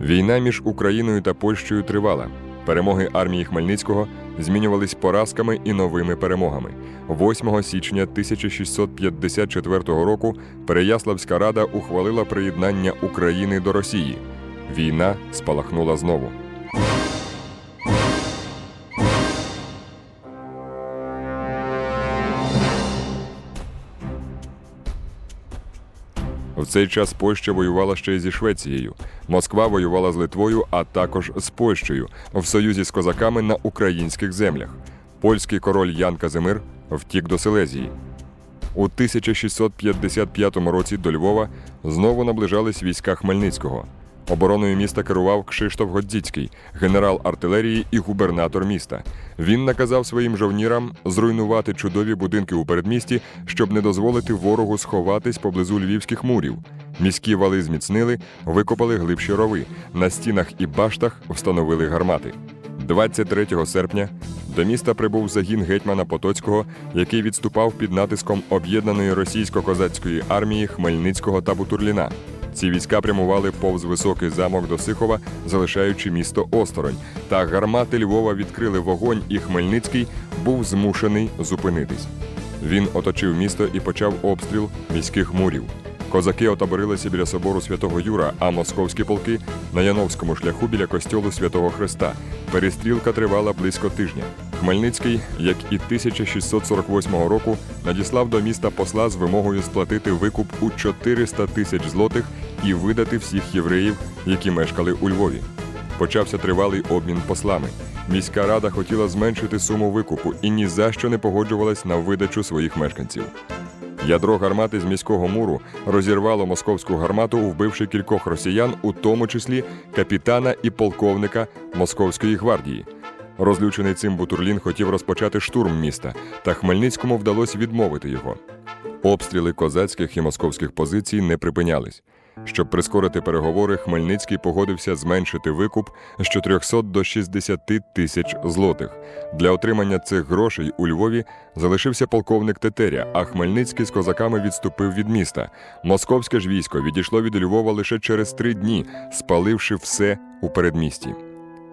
Війна між Україною та Польщею тривала. Перемоги армії Хмельницького змінювались поразками і новими перемогами. 8 січня 1654 року Переяславська рада ухвалила приєднання України до Росії. Війна спалахнула знову. В цей час Польща воювала ще й зі Швецією. Москва воювала з Литвою, а також з Польщею в союзі з козаками на українських землях. Польський король Ян Казимир втік до Селезії. У 1655 році до Львова знову наближались війська Хмельницького. Обороною міста керував Кшиштоф Годзіцький, генерал артилерії і губернатор міста. Він наказав своїм жовнірам зруйнувати чудові будинки у передмісті, щоб не дозволити ворогу сховатись поблизу львівських мурів. Міські вали зміцнили, викопали глибші рови. На стінах і баштах встановили гармати. 23 серпня до міста прибув загін гетьмана Потоцького, який відступав під натиском об'єднаної російсько-козацької армії Хмельницького та Бутурліна. Ці війська прямували повз високий замок до Сихова, залишаючи місто осторонь. Та гармати Львова відкрили вогонь, і Хмельницький був змушений зупинитись. Він оточив місто і почав обстріл міських мурів. Козаки отаборилися біля собору святого Юра, а московські полки на Яновському шляху біля костьолу Святого Христа. Перестрілка тривала близько тижня. Хмельницький, як і 1648 року, надіслав до міста посла з вимогою сплатити викуп у 400 тисяч злотих і видати всіх євреїв, які мешкали у Львові. Почався тривалий обмін послами. Міська рада хотіла зменшити суму викупу і ні за що не погоджувалась на видачу своїх мешканців. Ядро гармати з міського муру розірвало московську гармату, вбивши кількох росіян, у тому числі капітана і полковника Московської гвардії. Розлючений цим Бутурлін хотів розпочати штурм міста, та Хмельницькому вдалося відмовити його. Обстріли козацьких і московських позицій не припинялись. Щоб прискорити переговори, Хмельницький погодився зменшити викуп з 400 до 60 тисяч злотих. Для отримання цих грошей у Львові залишився полковник Тетеря, а Хмельницький з козаками відступив від міста. Московське ж військо відійшло від Львова лише через три дні, спаливши все у передмісті.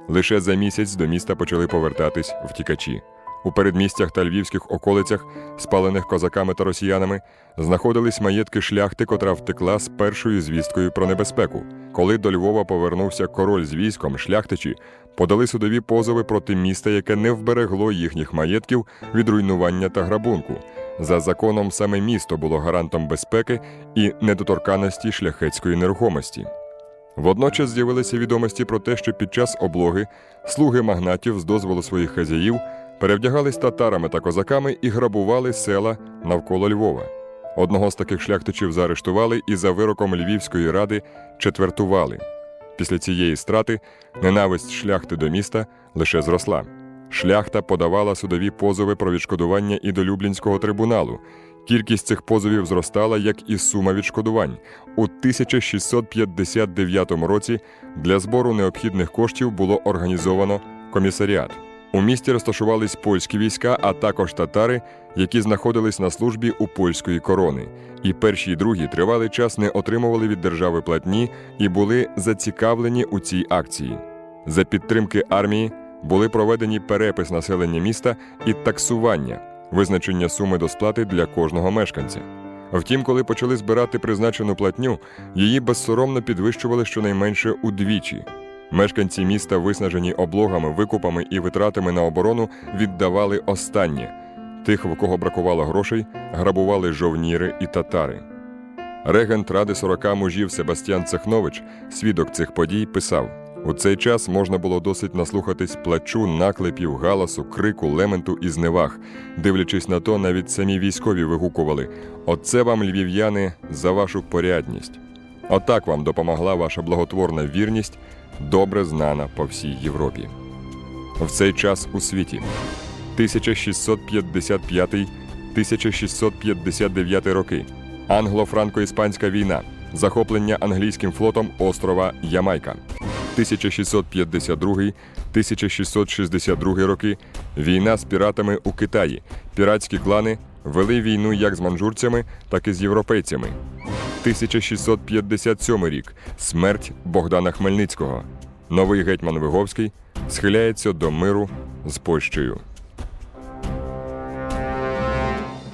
Лише за місяць до міста почали повертатись втікачі. У передмістях та львівських околицях, спалених козаками та росіянами, знаходились маєтки шляхти, котра втекла з першою звісткою про небезпеку. Коли до Львова повернувся король з військом, шляхтичі подали судові позови проти міста, яке не вберегло їхніх маєтків від руйнування та грабунку. За законом саме місто було гарантом безпеки і недоторканості шляхетської нерухомості. Водночас з'явилися відомості про те, що під час облоги слуги магнатів з дозволу своїх хазяїв перевдягались татарами та козаками і грабували села навколо Львова. Одного з таких шляхтичів заарештували і за вироком Львівської ради четвертували. Після цієї страти ненависть шляхти до міста лише зросла. Шляхта подавала судові позови про відшкодування і до Люблінського трибуналу. Кількість цих позовів зростала, як і сума відшкодувань. У 1659 році для збору необхідних коштів було організовано комісаріат. У місті розташувались польські війська, а також татари, які знаходились на службі у польської корони. І перші і другі тривалий час не отримували від держави платні і були зацікавлені у цій акції. За підтримки армії були проведені перепис населення міста і таксування, визначення суми до сплати для кожного мешканця. Втім, коли почали збирати призначену платню, її безсоромно підвищували щонайменше удвічі. Мешканці міста, виснажені облогами, викупами і витратами на оборону, віддавали останнє. Тих, в кого бракувало грошей, грабували жовніри і татари. Регент Ради 40 мужів Себастьян Цехнович, свідок цих подій, писав: у цей час можна було досить наслухатись плачу, наклепів, галасу, крику, лементу і зневаг. Дивлячись на то, навіть самі військові вигукували: Оце вам, львів'яни, за вашу порядність. Отак вам допомогла ваша благотворна вірність, добре знана по всій Європі. В цей час у світі 1655-1659 роки. Англо-франко-іспанська війна. Захоплення англійським флотом острова Ямайка. 1652-1662 роки. Війна з піратами у Китаї. Піратські клани вели війну як з манжурцями, так і з європейцями. 1657 рік. Смерть Богдана Хмельницького. Новий гетьман Виговський схиляється до миру з Польщею.